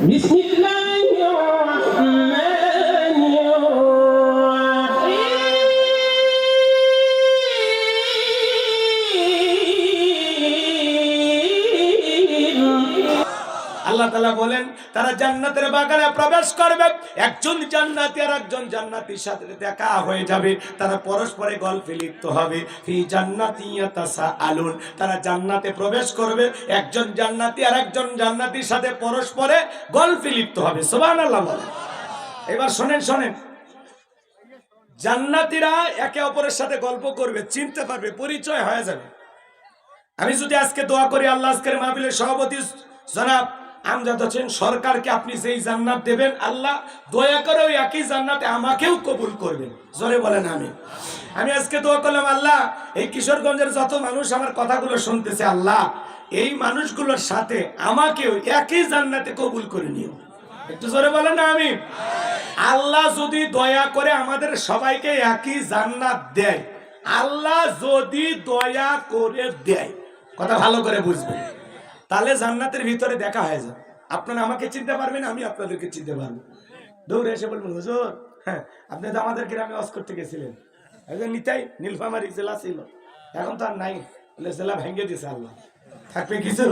Мясник нам তালা বলেন, তারা জান্নাতের বাগানে প্রবেশ করবে। একজন জান্নাতি আর একজন জান্নাতির সাথে দেখা হয়ে যাবে। তারা পরস্পরে গল্পে লিপ্ত হবে। আলুন তারা জান্নাতে প্রবেশ করবে। একজন জান্নাতি আর একজন জান্নাতির সাথে পরস্পরে গল্পে লিপ্ত হবে। সোবান আল্লাহ। এবার শোনেন শোনেন। জান্নাতিরা একে অপরের সাথে গল্প করবে, চিনতে পারবে, পরিচয় হয়ে যাবে। আমি যদি আজকে দোয়া করি, আল্লাহ আজকের মাহফিলের সভাপতি জনাব আমজাদ হোসেন সরকারকে আপনি যেই জান্নাত দেবেন, আল্লাহ দয়া করে ওই একই জান্নাতে আমাকেও কবুল করবেন। জোরে বলেন আমি আমি আজকে দোয়া করলাম, আল্লাহ, এই কিশোরগঞ্জের যত মানুষ আমার কথাগুলো শুনতেছে, আল্লাহ, এই মানুষগুলোর সাথে আমাকেও একই জান্নাতে কবুল করে নিও। একটু জোরে বলেন না আমি আল্লাহ যদি দয়া করে আমাদের সবাইকে একই জান্নাত দেয়, আল্লাহ যদি দয়া করে দেয়, কথা ভালো করে বুঝবেন। তাহলে জান্নাতের ভিতরে দেখা হয়ে যাবে। আপনারা আমাকে চিনতে পারবেন, আমি আপনাদেরকে চিনতে পারব। দৌড়ে এসে বলবেন, হুজুর হ্যাঁ আপনি তো আমাদের গ্রামে অস করতে গেছিলেন। একজন নিতাই নীলফামারি জেলা ছিল। এখন তো আর নাই। বলে, জেলা ভেঙে দিয়েছে আল্লাহ। থাকবে কিছু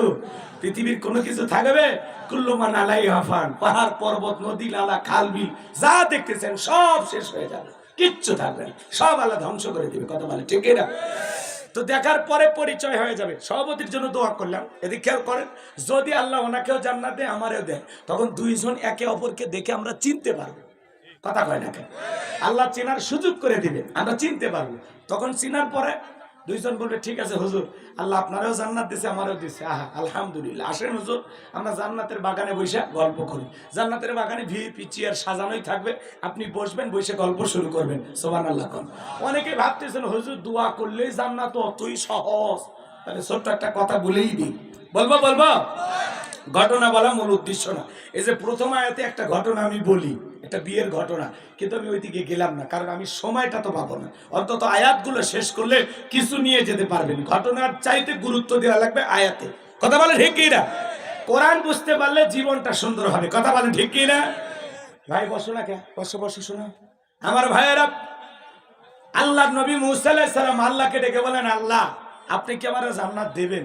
পৃথিবীর কোনো কিছু থাকবে? কুল্লমান আলাই হাফান, পাহাড়, পর্বত, নদী, নালা, খাল, বিল, যা দেখতেছেন সব শেষ হয়ে যাবে। কিচ্ছু থাকবে সব আল্লাহ ধ্বংস করে দিবে। কথা বলে, ঠিক না তো দেখার পরে পরিচয় হয়ে যাবে। সভাপতির জন্য দোয়া করলাম। এদিক খেয়াল করেন, যদি আল্লাহ ওনাকেও জান্নাত দেয় আমারও দেয় তখন দুইজন একে অপরকে দেখে আমরা চিনতে পারব। কথা কয় না আল্লাহ চেনার সুযোগ করে দিবে আমরা চিনতে পারব। তখন চিনার পরে দুইজন বলবে, ঠিক আছে হুজুর, আল্লাহ আপনারাও জান্নাত দিছে, আমারও দিছে। আহা, আলহামদুলিল্লাহ। আসেন হুজুর, আমরা জান্নাতের বাগানে বসে গল্প করি। জান্নাতের বাগানে ভি আর সাজানোই থাকবে। আপনি বসবেন, বসে গল্প শুরু করবেন। সোবান আল্লাহ কন। অনেকে ভাবতেছেন, হুজুর, দোয়া করলেই জান্নাত অতই সহজ। তাহলে ছোট্ট একটা কথা বলেই দিই। বলব বলব? ঘটনা বলা মূল উদ্দেশ্য না। এই যে প্রথম আয়াতে একটা ঘটনা আমি বলি, একটা বিয়ের ঘটনা, কিন্তু আমি ওইদিকে গেলাম না, কারণ আমি সময়টা তো পাবো না। অন্তত আয়াতগুলো শেষ করলে কিছু নিয়ে যেতে পারবেন। ঘটনার চাইতে গুরুত্ব দেওয়া লাগবে আয়াতে। কথা বলে ঠিক না কোরআন বুঝতে পারলে জীবনটা সুন্দর হবে। কথা বলেন ঠিক না ভাই, বসো না কে? বসো বসো, শোনো। আমার ভাইয়েরা, আল্লাহ নবী মুসা সালাম আল্লাহকে ডেকে বলেন, আল্লাহ, আপনি কি আমার জান্নাত দেবেন?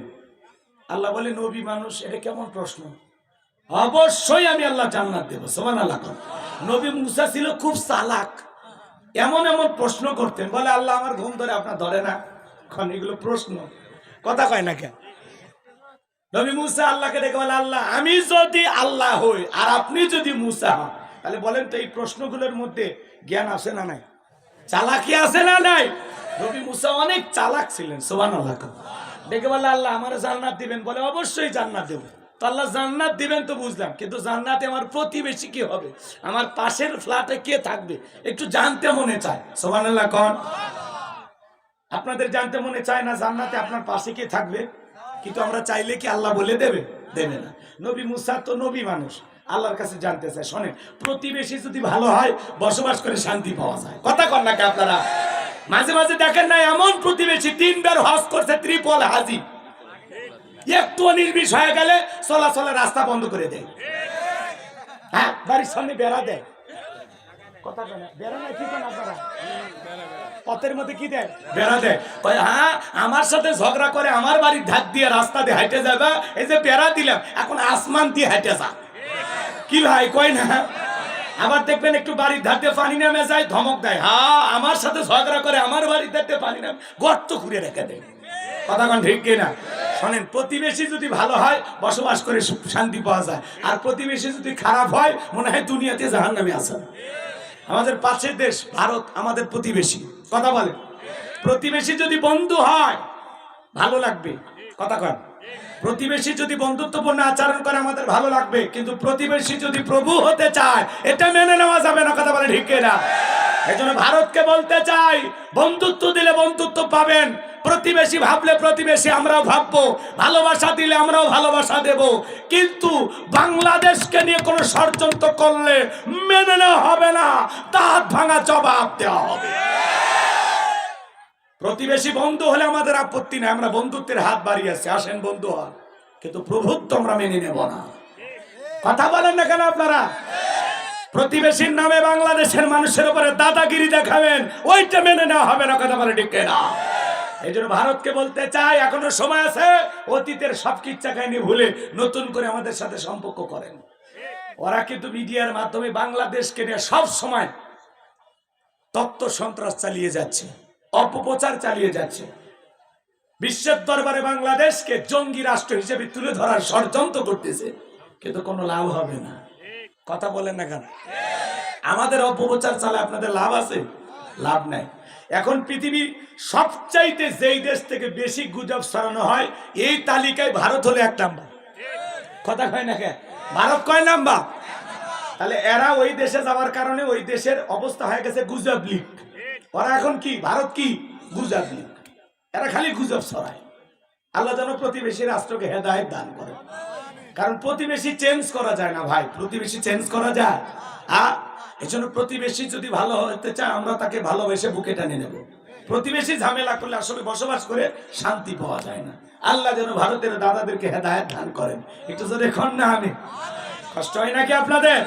আল্লাহ বলে নবী মানুষ, এটা কেমন প্রশ্ন? অবশ্যই আমি আল্লাহ জান্নাত দেবো সোমান আল্লাহ। নবী মুসা ছিল খুব চালাক। এমন এমন প্রশ্ন করতেন, বলে, আল্লাহ আমার ঘুম ধরে আপনার ধরে না। এখন এগুলো প্রশ্ন। কথা কয় না কেন? নবী মুসা আল্লাহকে ডেকে বলে, আল্লাহ, আমি যদি আল্লাহ হই আর আপনি যদি মুসা হন, তাহলে বলেন তো এই প্রশ্নগুলোর মধ্যে জ্ঞান আছে না নাই? চালাকি আছে না নাই? নবী মুসা অনেক চালাক ছিলেন সোবান আল্লাহ ডেকে বলে আল্লাহ আমার জান্নাত দিবেন। বলে, অবশ্যই জান্নাত দেবো। তো আল্লাহ জান্নাত দিবেন তো বুঝলাম, কিন্তু জান্নাতে আমার প্রতিবেশী কি হবে? আমার পাশের ফ্ল্যাটে কে থাকবে? একটু জানতে মনে চায়। সোবান আল্লাহ কন। আপনাদের জানতে মনে চায় না জান্নাতে আপনার পাশে কে থাকবে? কিন্তু আমরা চাইলে কি আল্লাহ বলে দেবে? দেবে না। নবী মুসা তো নবী মানুষ। আল্লাহর কাছে জানতে চায়। শোনেন, প্রতিবেশী যদি ভালো হয়, বসবাস করে শান্তি পাওয়া যায়। কথা কন নাকি আপনারা? মাঝে মাঝে দেখেন না, এমন প্রতিবেশী তিনবার হজ করছে, ত্রিপল হাজি। একটু নির্বিষ হয়ে গেলে চলাচলের রাস্তা বন্ধ করে দেয়। হ্যাঁ বাড়ির সামনে বেড়া দেয়। কথা কি পথের মধ্যে কি দেয়? বেড়া হ্যাঁ আমার সাথে ঝগড়া করে আমার বাড়ির দিয়ে রাস্তা দিয়ে যাবে, এই যে বেড়া দিলাম, এখন আসমান দিয়ে হাইটে যা। কি ভাই, কয় না? আবার দেখবেন একটু বাড়ির ধারতে পানি নামে যায়, ধমক দেয়। হা, আমার সাথে ঝগড়া করে আমার বাড়ির ধারতে পানি নামে, গর্ত খুঁড়ে রেখে দেয়। কথা কন ঠিক কিনা? শোনেন, প্রতিবেশী যদি ভালো হয়, বসবাস করে শান্তি পাওয়া যায়। আর প্রতিবেশী যদি খারাপ হয়, মনে হয় দুনিয়াতে জাহান নামে আসে আমাদের পাশের দেশ, ভারত, আমাদের প্রতিবেশী। কথা বলে প্রতিবেশী যদি বন্ধু হয়, ভালো লাগবে। কথা কন। প্রতিবেশী যদি বন্ধুত্বপূর্ণ আচরণ করে, আমাদের ভালো লাগবে। কিন্তু প্রতিবেশী যদি প্রভু হতে চায়, এটা মেনে নেওয়া যাবে না, কথা বলে ঠিক না এই জন্য ভারতকে বলতে চাই, বন্ধুত্ব দিলে বন্ধুত্ব পাবেন। প্রতিবেশী ভাবলে প্রতিবেশী, আমরাও ভাববো। ভালোবাসা দিলে আমরাও ভালোবাসা দেব। কিন্তু বাংলাদেশকে নিয়ে কোনো ষড়যন্ত্র করলে মেনে নেওয়া হবে না। দাঁত ভাঙা জবাব দেওয়া হবে। প্রতিবেশী বন্ধু হলে আমাদের আপত্তি নাই, আমরা বন্ধুত্বের হাত বাড়িয়ে আছি। আসেন বন্ধু হন, কিন্তু প্রভুত্ব আমরা মেনে নেব না। কথা বলেন না কেন আপনারা? প্রতিবেশীর নামে বাংলাদেশের মানুষের উপরে দাদাগিরি দেখাবেন, ওইটা মেনে নেওয়া হবে না, কথা বলে ঠিক না এই জন্য ভারতকে বলতে চাই, এখনও সময় আছে, অতীতের সব কিচ্ছা কাহিনী ভুলে নতুন করে আমাদের সাথে সম্পর্ক করেন। ওরা কিন্তু মিডিয়ার মাধ্যমে বাংলাদেশকে নিয়ে সব সময় তত্ত্ব সন্ত্রাস চালিয়ে যাচ্ছে। অপপ্রচার চালিয়ে যাচ্ছে। বিশ্বের দরবারে বাংলাদেশকে জঙ্গি রাষ্ট্র হিসেবে তুলে ধরার ষড়যন্ত্র করতেছে। কিন্তু কোনো লাভ হবে না। কথা বলেন না কেন? আমাদের অপপ্রচার চালে আপনাদের লাভ আছে? লাভ নাই। এখন পৃথিবীর সবচাইতে যেই দেশ থেকে বেশি গুজব ছড়ানো হয়, এই তালিকায় ভারত হলো এক নাম্বার। কথা কয় না কেন? ভারত কয় নাম্বার? তাহলে এরা ওই দেশে যাওয়ার কারণে ওই দেশের অবস্থা হয়ে গেছে গুজব লীগ ওরা এখন কি? ভারত কি? গুজব এরা খালি গুজব ছড়ায়। আল্লাহ যেন প্রতিবেশী রাষ্ট্রকে হেদায়ত দান করে কারণ প্রতিবেশী চেঞ্জ করা যায় না ভাই। প্রতিবেশী চেঞ্জ করা যায়। হ্যাঁ জন্য প্রতিবেশী যদি ভালো হতে চায়, আমরা তাকে ভালোবেসে বুকে টানে নেব। প্রতিবেশী ঝামেলা করলে আসলে বসবাস করে শান্তি পাওয়া যায় না। আল্লাহ যেন ভারতের দাদাদেরকে হেদায়ত দান করেন। একটু যদি এখন না আমি। কষ্ট হয় নাকি আপনাদের?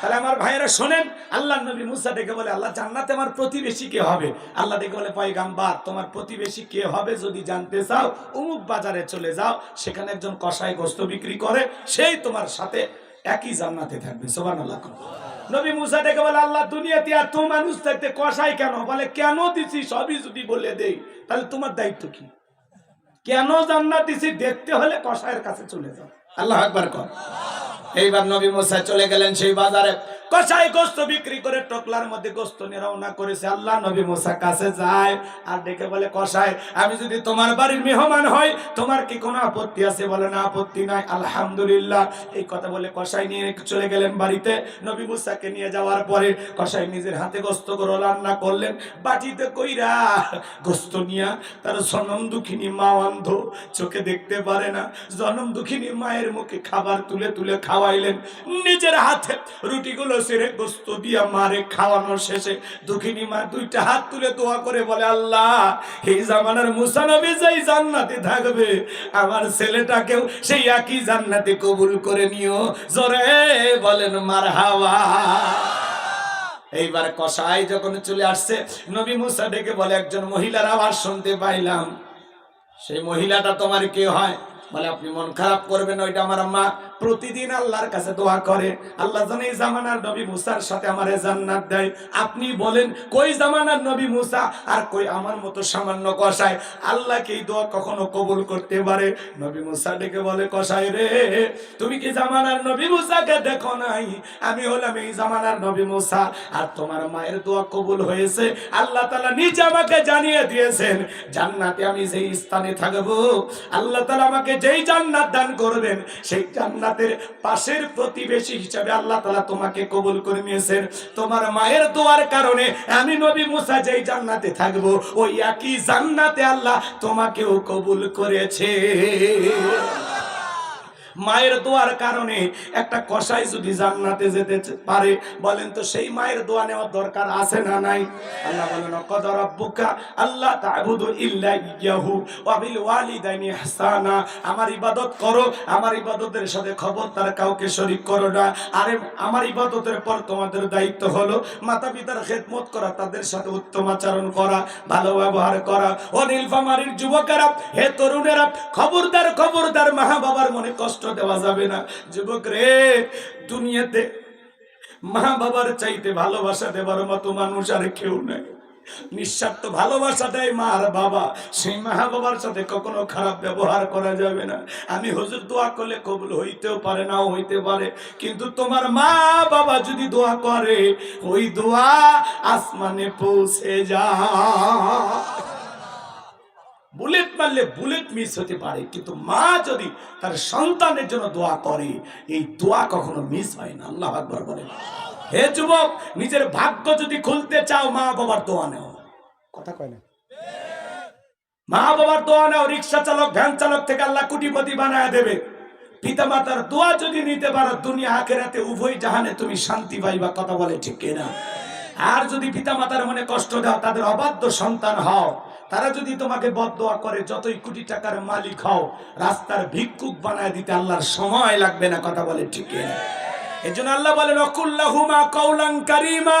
তাহলে আমার ভাইয়েরা শোনেন, আল্লাহ নবী মুসা ডেকে বলে, আল্লাহ জান্নাতে আমার প্রতিবেশী কে হবে? আল্লাহ ডেকে বলে, পয়গাম্বার, তোমার প্রতিবেশী কে হবে যদি জানতে চাও? অমুক বাজারে চলে যাও, সেখানে একজন কষাই গোস্ত বিক্রি করে, সেই তোমার সাথে একই জান্নাতে থাকবে। সোবান আল্লাহ নবী মুসা ডেকে বলে, আল্লাহ দুনিয়াতে এত মানুষ থাকতে কষাই কেন? বলে, কেন দিছি সবই যদি বলে দেই, তাহলে তোমার দায়িত্ব কি? কেন জান্নাত দিছি? দেখতে হলে কষায়ের কাছে চলে যাও। আল্লাহ একবার কর এইবার নবী মোসা চলে গেলেন সেই বাজারে। কষাই গোস্ত বিক্রি করে টকলার মধ্যে গোস্ত নিয়ে রওনা করেছে। আল্লাহ নবী মোসা কাছে যায় আর ডেকে বলে কষাই আমি যদি তোমার বাড়ির মেহমান হই, তোমার কি কোনো আপত্তি আছে? বলে, না, আপত্তি নাই, আলহামদুলিল্লাহ। এই কথা বলে কষাই নিয়ে চলে গেলেন বাড়িতে। নবী মুসাকে নিয়ে যাওয়ার পরে কষাই নিজের হাতে গোস্ত করে রান্না করলেন। বাটিতে কইরা গোস্ত নিয়া তার জনম দুঃখিনী মা অন্ধ চোখে দেখতে পারে না। জনম দুঃখিনী মায়ের মুখে খাবার তুলে তুলে খাওয়াইলেন। নিজের হাতে রুটিগুলো সেরে গোস্ত দিয়া মারে খাওয়ানোর শেষে দুঃখিনী মা দুইটা হাত তুলে দোয়া করে বলে, আল্লাহ, এই জামানার জান্নাতে থাকবে, আমার ছেলেটাকেও সেই একই জান্নাতে কবুল করে নিও। জোরে বলেন মার হাওয়া এইবার কষাই যখন চলে আসছে, নবী মুসা ডেকে বলে, একজন মহিলার আওয়াজ শুনতে পাইলাম। সেই মহিলাটা তোমার কে হয়? বলে, আপনি মন খারাপ করবেন ওইটা আমার মা। প্রতিদিন আল্লাহর কাছে দোয়া করে। আল্লাহ যেন এই জামানার নবী মুসার সাথে আমার জান্নাত দেয়। আপনি বলেন, কই জামানার নবী মুসা? আর কই, আমার মতো সামান্য কষায় আল্লাহকে এই দোয়া কখনো কবুল করতে পারে। নবী মুসা ডেকে বলে কষাই রে, তুমি কি জামানার নবী মুসাকে দেখো নাই? আমি হলাম এই জামানার নবী মুসা। আর তোমার মায়ের দোয়া কবুল হয়েছে। আল্লাহ তালা নিজে আমাকে জানিয়ে দিয়েছেন, জান্নাতে আমি যেই স্থানে থাকব, আল্লাহ তালা আমাকে যেই জান্নাত দান করবেন, সেই জান্নাতের পাশের প্রতিবেশী হিসাবে আল্লাহ তালা তোমাকে কবুল করে নিয়েছেন। তোমার মায়ের দোয়ার কারণে আমি নবী মুসা যেই জান্নাতে থাকব, ওই একই জান্নাতে আল্লাহ তোমাকেও কবুল করেছে। মায়ের দোয়ার কারণে একটা কষাই যদি জান্নাতে যেতে পারে, বলেন তো সেই মায়ের দোয়া নেওয়ার দরকার আছে না নাই? আল্লাহ বলেন কদ রাব্বুকা আল্লাহ তা'বুদু ইল্লা ইয়াহু ওয়া বিল ওয়ালিদাইনি ইহসানা। আমার ইবাদত করো, আমার ইবাদতের সাথে খবরদার কাউকে শরীক করো না। আরে, আমার ইবাদতের পর তোমাদের দায়িত্ব হলো মাতা পিতার খেদমত করা, তাদের সাথে উত্তম আচরণ করা, ভালো ব্যবহার করা। ও নীলফামারীর যুবকেরা, হে তরুণেরা, খবরদার খবরদার মা বাবার মনে কষ্ট দেওয়া যাবে না। যুবক রে, দুনিয়াতে মা বাবার চাইতে ভালোবাসা দেবার মতো মানুষ আর কেউ নাই। নিঃস্বার্থ ভালোবাসা দেয় মা আর বাবা। সেই মা বাবার সাথে কখনো খারাপ ব্যবহার করা যাবে না। আমি হজুর দোয়া করলে কবুল হইতেও পারে, নাও হইতে পারে। কিন্তু তোমার মা বাবা যদি দোয়া করে, ওই দোয়া আসমানে পৌঁছে যায়। বুলেট মারলে বুলেট মিস হতে পারে। কিন্তু মা যদি তার সন্তানের জন্য দোয়া করে এই দোয়া কখনো মিস হয় না। আল্লাহ আকবর বলে হে যুবক নিজের ভাগ্য যদি খুলতে চাও মা বাবার দোয়া নেও। কথা কয় না। মা বাবার দোয়া নাও রিক্সা চালক ভ্যান চালক থেকে আল্লাহ কোটিপতি বানায় দেবে। পিতা মাতার দোয়া যদি নিতে পারো দুনিয়া আখেরাতে উভয় জাহানে তুমি শান্তি পাইবা কথা বলে ঠিক কিনা? আর যদি পিতা মাতার মনে কষ্ট দাও তাদের অবাধ্য সন্তান হও। তারা যদি তোমাকে বদদোয়া করে, যতই কোটি টাকার মালিক হও, রাস্তার ভিক্ষুক বানায় দিতে আল্লাহর সময় লাগবে না, কথা বলে ঠিক এজন্য আল্লাহ বলেন, অকুল্লাহুমা কৌলাং কারিমা।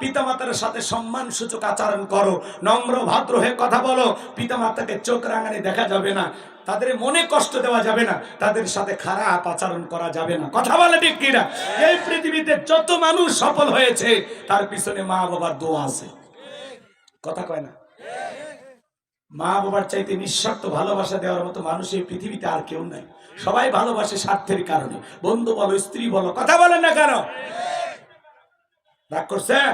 পিতামাতার সাথে সম্মান সূচক আচরণ করো, নম্র, ভদ্র হয়ে কথা বলো, পিতামাতাকে চোখ রাঙানি দেখা যাবে না, তাদের মনে কষ্ট দেওয়া যাবে না, তাদের সাথে খারাপ আচরণ করা যাবে না, কথা বলে ঠিক কিনা? এই পৃথিবীতে যত মানুষ সফল হয়েছে, তার পিছনে মা বাবার দোয়া আছে। কথা কয় না? মা বাবার চাইতে নিঃস্বার্থ ভালোবাসা দেওয়ার মতো মানুষ এই পৃথিবীতে আর কেউ নাই। সবাই ভালোবাসে স্বার্থের কারণে। বন্ধু বলো, স্ত্রী বলো, কথা বলেন না কেন? রাগ করছেন?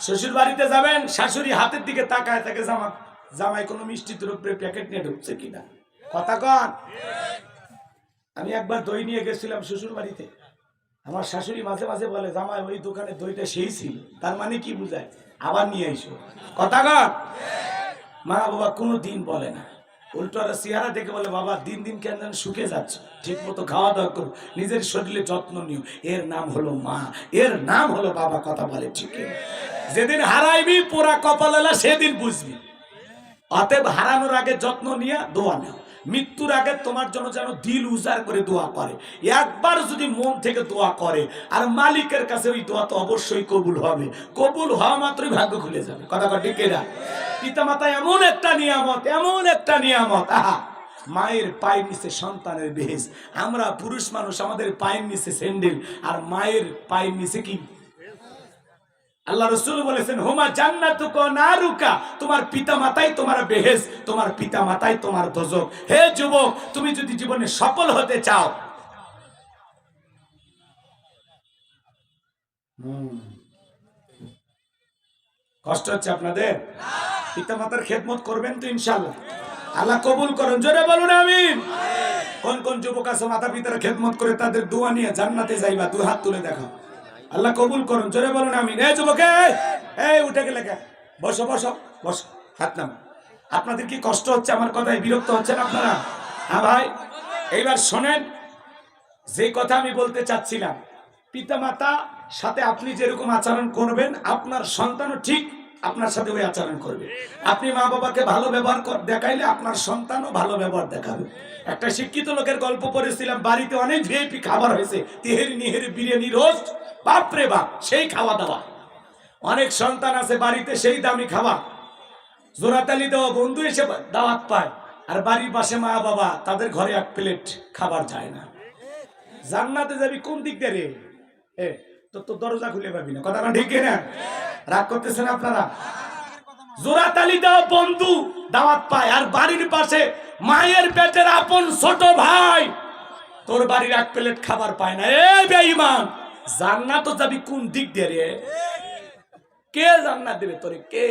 শ্বশুর বাড়িতে যাবেন, শাশুড়ি হাতের দিকে তাকায় তাকে জামা জামাই কোনো মিষ্টি দ্রব্যের প্যাকেট নিয়ে ঢুকছে কিনা? কথা কন। আমি একবার দই নিয়ে গেছিলাম শ্বশুর বাড়িতে। আমার শাশুড়ি মাঝে মাঝে বলে, জামাই, ওই দোকানে দইটা সেই ছিল। তার মানে কি বুঝায়? আবার নিয়ে এসো কথা কন। মা বাবা কোনো দিন বলে না। উল্টো আর চেহারা দেখে বলে, বাবা, দিন দিন কেন যেন শুকে যাচ্ছ? ঠিক মতো খাওয়া দাওয়া করো, নিজের শরীরে যত্ন নিও। এর নাম হলো মা। এর নাম হলো বাবা, কথা বলে ঠিক যেদিন হারাইবি পোড়া কপাল এলা সেদিন বুঝবি। অতএব হারানোর আগে যত্ন নিয়ে দোয়া নাও। মৃত্যুর আগে তোমার জন্য যেন দিল উজাড় করে দোয়া করে। একবার যদি মন থেকে দোয়া করে, আর মালিকের কাছে ওই দোয়া তো অবশ্যই কবুল হবে। কবুল হওয়া মাত্রই ভাগ্য খুলে যাবে। কথা কথা ঠিক না? পিতামাতা, এমন একটা নিয়ামত, এমন একটা নিয়ামত। মায়ের পায়ের নিচে সন্তানের বেহেস। আমরা পুরুষ মানুষ, আমাদের পায়ের নিচে স্যান্ডেল, আর মায়ের পায়ের নিচে কি? আল্লাহ রসুল বলেছেন, হোমা জান্নাতুক নারুকা। তোমার পিতা মাতাই তোমার বেহেস, তোমার পিতা মাতাই তোমার দোজক। হে যুবক, তুমি যদি জীবনে সফল হতে চাও। কষ্ট হচ্ছে আপনাদের? পিতা মাতার খেদমত করবেন তো ইনশাল্লাহ আল্লাহ কবুল করেন। জোরে বলুন আমিন। কোন কোন যুবক আছে মাতা পিতার খেদমত করে তাদের দোয়া নিয়ে জান্নাতে যাইবা? দু হাত তুলে দেখো। আল্লাহ কবুল করুন। জোরে বলুন আমিন। এই যুবক এই, উঠে গেলে বসো বসো বসো। হাত নাম আপনাদের কি কষ্ট হচ্ছে? আমার কথায় বিরক্ত হচ্ছেন আপনারা? হ্যাঁ ভাই। এইবার শোনেন যে কথা আমি বলতে চাচ্ছিলাম পিতামাতা সাথে আপনি যেরকম আচরণ করবেন আপনার সন্তানও ঠিক আপনার সাথে ওই আচরণ করবে। আপনি মা বাবাকে ভালো ব্যবহার দেখাইলে আপনার সন্তানও ভালো ব্যবহার দেখাবে। একটা শিক্ষিত লোকের গল্প পড়েছিলাম, বাড়িতে অনেক ভিআইপি খাবার হয়েছে, তেহেরি নিহেরি বিরিয়ানি রোস্ট, বাপরে বাপ, সেই খাওয়া দাওয়া। অনেক সন্তান আছে বাড়িতে সেই দামি খাওয়া। জোরাতালি দেওয়া বন্ধু এসে দাওয়াত পায়, আর বাড়ির পাশে মা বাবা, তাদের ঘরে এক প্লেট খাবার যায় না। জান্নাতে যাবি কোন দিক দিয়ে রে? এ, তোর তো দরজা খুলে পাবি না কথা ঠিক না রাগ করতেছেন আপনারা? জোড়া তালি দেওয়া বন্ধু দাওয়াত পায়, আর বাড়ির পাশে মায়ের পেটের আপন ছোট ভাই। তোর বাড়ির এক প্লেট খাবার পায় না। এ বেঈমান, জান্নাত যাবি কোন দিক দিয়ে রে? কে জান্নাত দেবে তোরে? কে?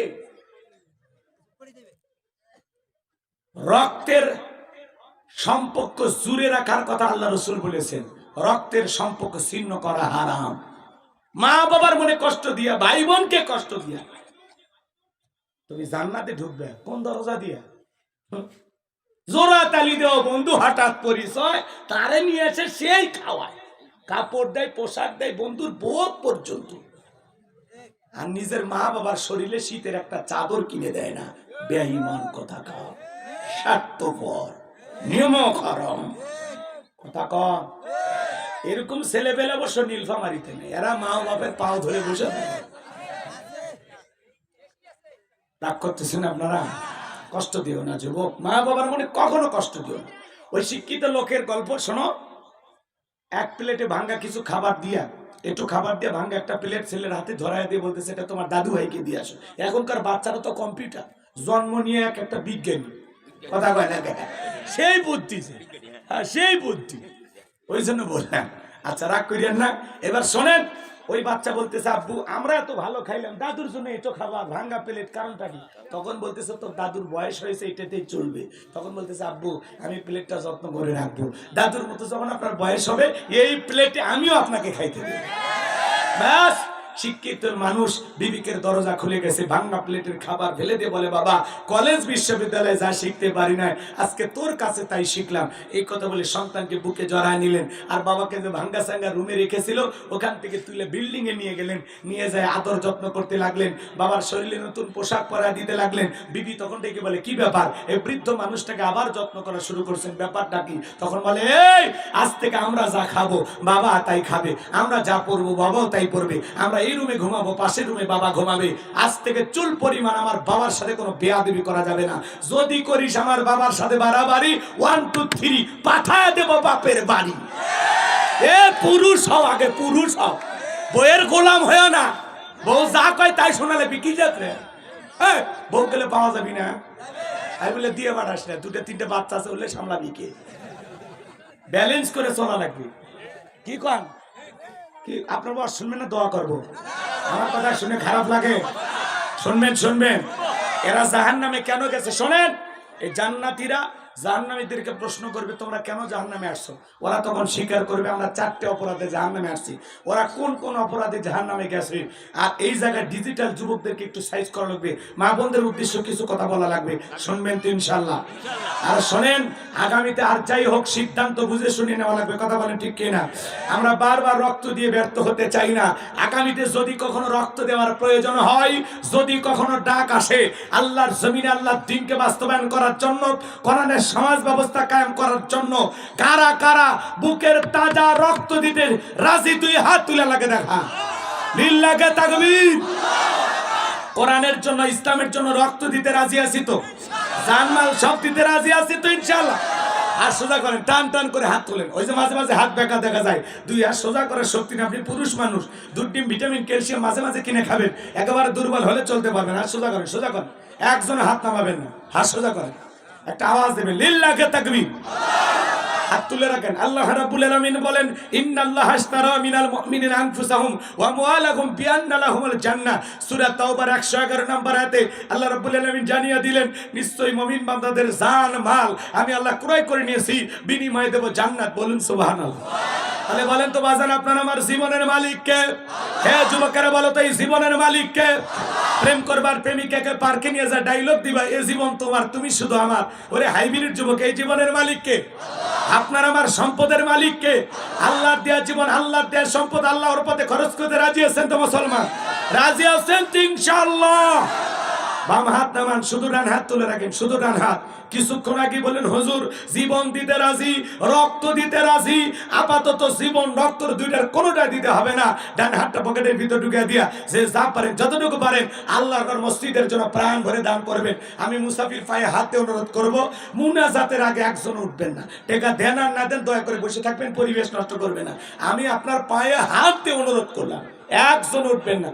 রক্তের সম্পর্ক জুড়ে রাখার কথা আল্লাহ রসুল বলেছেন। রক্তের সম্পর্ক ছিন্ন করা হারাম। মা বাবার মনে কষ্ট দিয়া, ভাই বোনকে কষ্ট দিয়া। তুমি জান্নাতে ঢুকবে, কোন দরজা দিয়া? জোড়া তালি দেও, বন্ধু, হঠাৎ পরিচয়, তারে নিয়ে সেই খাওয়ায়। কাপড় দেয়, পোশাক দেয়, বন্ধুর বোধ পর্যন্ত। আর নিজের মা বাবার শরীরে শীতের একটা চাদর কিনে দেয় না, বেঈমান কথা খাও স্বার্থপর নিয়ম খরম কথা কম এরকম ছেলে পেলে অবশ্য নীলফামারিতে নেই। এরা মা বাপের পাও ধরে বসে রাগ করতেছেন আপনারা? কষ্ট দিও না, যুবক। মা বাবার মনে কখনো কষ্ট দিও না। ওই শিক্ষিত লোকের গল্প, শোনো। এক প্লেটে ভাঙ্গা কিছু খাবার দিয়া, একটু খাবার দিয়ে ভাঙ্গা একটা প্লেট ছেলের হাতে ধরায় দিয়ে বলতেছে, এটা তোমার দাদু ভাইকে দিয়ে আসো। এখনকার বাচ্চারা তো কম্পিউটার। জন্ম নিয়ে এক একটা বিজ্ঞানী। কথা কয় না? সেই বুদ্ধি। হ্যাঁ সেই বুদ্ধি। ওই জন্য বললাম আচ্ছা রাগ করিয়েন না। এবার শোনেন, ওই বাচ্চা বলতেছে, আব্বু, আমরা এত ভালো খাইলাম, দাদুর জন্য এটো খাবার ভাঙ্গা প্লেট, কারণটা কি? তখন বলতেছে, তোর দাদুর বয়স হয়েছে, এটাতেই চলবে। তখন বলতেছে, আব্বু, আমি প্লেটটা যত্ন করে রাখব। দাদুর মতো যখন আপনার বয়স হবে, এই প্লেটে আমিও আপনাকে খাইতে দেবো। ব্যাস। শিক্ষিত মানুষ বিবিকের দরজা খুলে গেছে ভাঙ্গা প্লেটের খাবার ফেলে দিয়ে বলে, বাবা, কলেজ বিশ্ববিদ্যালয়ে যা শিখতে পারি না আজকে তোর কাছে তাই শিখলাম। এই কথা বলে সন্তানকে বুকে জড়ায় নিলেন। আর বাবাকে যে ভাঙ্গা সাঙ্গা রুমে রেখেছিল, ওখান থেকে তুলে বিল্ডিং এ নিয়ে গেলেন। নিয়ে যায় আদর যত্ন করতে লাগলেন। বাবার শরীরে নতুন পোশাক পরা দিতে লাগলেন। বিবি তখন থেকে বলে, কি ব্যাপার? এই বৃদ্ধ মানুষটাকে আবার যত্ন করা শুরু করছেন, ব্যাপারটা কি? তখন বলে, এই, আজ থেকে আমরা যা খাব, বাবা তাই খাবে, আমরা যা পরবো, বাবাও তাই পরবে, আমরা এই রুমে ঘুমাবো, পাশের রুমে বাবা ঘুমাবে। আজ থেকে চুল পরিমাণ আমার বাবার সাথে কোনো বেয়াদবি করা যাবে না। যদি করিস আমার বাবার সাথে বাড়াবাড়ি ওয়ান টু থ্রি পাঠায় দেবো বাপের বাড়ি। এ পুরুষ হও আগে, পুরুষ হও। বইয়ের গোলাম হয়েও না। বউ যা কয় তাই শোনালে বিকি যাত্রে হ্যাঁ বউ গেলে পাওয়া যাবি না। আমি বলে দিয়ে পাঠাস না দুটো, তিনটে বাচ্চা আছে বললে সামলাবি কে? ব্যালেন্স করে চলা লাগবে। কি কন? কি, আপনার বাবা শুনবেন না? দোয়া করব। আমার কথা শুনে খারাপ লাগে। শুনবেন শুনবেন। এরা জাহান নামে কেন গেছে? শোনেন, এই জান্নাতীরা জাহান্নামীদেরকে প্রশ্ন করবে, তোমরা কেন জাহান্নামে আসছো? ওরা তখন স্বীকার করবে, আমরা চারটে অপরাধে জাহান্নামে আসছি। ওরা কোন কোন অপরাধে জাহান্নামে গেছে? আর এই জায়গায় ডিজিটাল যুবকদেরকে একটু সাইজ করা লাগবে। মা বোনদের উদ্দেশ্য কিছু কথা বলা লাগবে। শুনবেন তো ইনশাল্লাহ আর শোনেন, আগামীতে আর যাই হোক, সিদ্ধান্ত বুঝে শুনে নেওয়া লাগবে। কথা বলেন ঠিক কিনা? আমরা বারবার রক্ত দিয়ে ব্যর্থ হতে চাই না। আগামীতে যদি কখনো রক্ত দেওয়ার প্রয়োজন হয়, যদি কখনো ডাক আসে, আল্লাহর জমিনে আল্লাহর দিনকে বাস্তবায়ন করার জন্য কোরআনের সমাজ ব্যবস্থা কায়েম করার জন্য কারা কারা বুকের তাজা রক্ত দিতে রাজি তুই হাত তুলে লাগে দেখা। লিল্লাকে তাকবীর। কোরআনের জন্য, ইসলামের জন্য রক্ত দিতে রাজি আছি তো। জানমাল সব দিতে রাজি আছি তো ইনশাল্লাহ আর সোজা করেন, টান টান করে হাত তোলেন। ওই যে মাঝে মাঝে হাত বেঁকা দেখা যায়। দুই হাত সোজা করার শক্তি আপনি পুরুষ মানুষ, দুধ, ডিম, ভিটামিন, ক্যালসিয়াম মাঝে মাঝে কিনে খাবেন। একেবারে দুর্বল হলে চলতে পারবেন হাত সোজা করেন সোজা করেন। একজন হাত নামাবেন না। হাত সোজা করেন। একটা আওয়াজ দেবে লিল্লাকে তাকবীর। হাত তুলে রাখেন। আল্লাহ রাব্বুল আলামিন বলেন আশতারা মিনাল আনফুসাহুম ওয়া বিআন্না লাহুমুল জান্নাহ। সূরা তাওবার 111 নম্বর আয়াতে আল্লাহ রাব্বুল আলামিন জানিয়ে দিলেন, নিশ্চয়ই মুমিন বান্দাদের জান, মাল আমি আল্লাহ ক্রয় করে নিয়েছি, বিনিময়ে দেব জান্নাত। বলুন, সুবহানাল্লাহ। তাহলে বলেন তো আপনার আমার জীবনের মালিক কে হে যুবকেরা, বলো তো, এই জীবনের মালিক কে প্রেম করবার প্রেমিকাকে পার্কে নিয়ে যা, ডায়লগ দিবা, এ জীবন তোমার, তুমি শুধু আমার। ওরে হাইব্রিড যুবক, এই জীবনের মালিক কে আপনার আমার সম্পদের মালিক কে আল্লাহর দেয়া জীবন, আল্লাহর দেয়া সম্পদ আল্লাহর পথে খরচ করতে রাজি আছেন তো মুসলমান? রাজি আছেন ইনশাআল্লাহ। বাম হাত নামান, শুধু ডান হাত তুলে রাখেন, শুধু ডান হাত। কিছুক্ষণ আগে বলেন হুজুর, জীবন দিতে রাজি, রক্ত দিতে রাজি, আপাতত জীবন রক্ত দুইটার কোনোটা দিতে হবে না। ডান হাতটা পকেটের ভিতর ঢুকে দিয়া, যে যা পারেন, যতটুকু পারেন আল্লাহর মসজিদের জন্য প্রাণ ভরে দান করবেন। আমি মুসাফির পায়ে হাতে অনুরোধ করব, মুনাজাতের আগে একজন উঠবেন না। টেকা দেন আর না দেন, দয়া করে বসে থাকবেন, পরিবেশ নষ্ট করবে না। আমি আপনার পায়ে হাত অনুরোধ করলাম, একজন উঠবেন না।